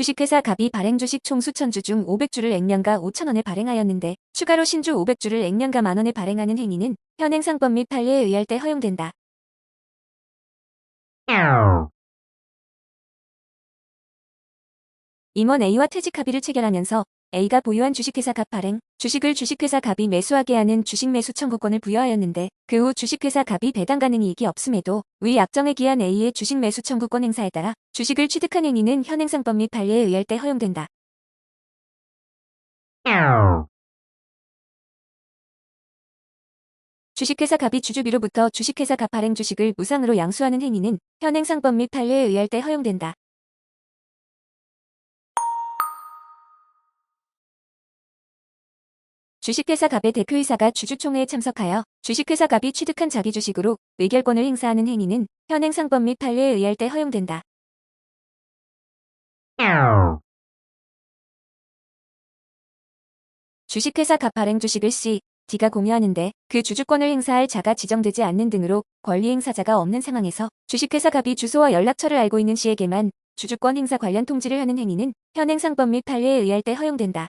주식회사 갑이 발행 주식 총 수천 주 중 500주를 액면가 5천원에 발행하였는데 추가로 신주 500주를 액면가 만원에 발행하는 행위는 현행 상법 및 판례에 의할 때 허용된다. 임원 A와 퇴직 합의를 체결하면서 A가 보유한 주식회사 갑 발행, 주식을 주식회사 갑이 매수하게 하는 주식 매수 청구권을 부여하였는데 그 후 주식회사 갑이 배당 가능 이익이 없음에도 위 약정에 기한 A의 주식 매수 청구권 행사에 따라 주식을 취득한 행위는 현행상법 및 판례에 의할 때 허용된다. 주식회사 갑이 주주비로부터 주식회사 갑 발행 주식을 무상으로 양수하는 행위는 현행상법 및 판례에 의할 때 허용된다. 주식회사 갑의 대표이사가 주주총회에 참석하여 주식회사 갑이 취득한 자기 주식으로 의결권을 행사하는 행위는 현행 상법 및 판례에 의할 때 허용된다. 주식회사 갑 발행 주식을 C, D가 공유하는데 그 주주권을 행사할 자가 지정되지 않는 등으로 권리 행사자가 없는 상황에서 주식회사 갑이 주소와 연락처를 알고 있는 시에게만 주주권 행사 관련 통지를 하는 행위는 현행 상법 및 판례에 의할 때 허용된다.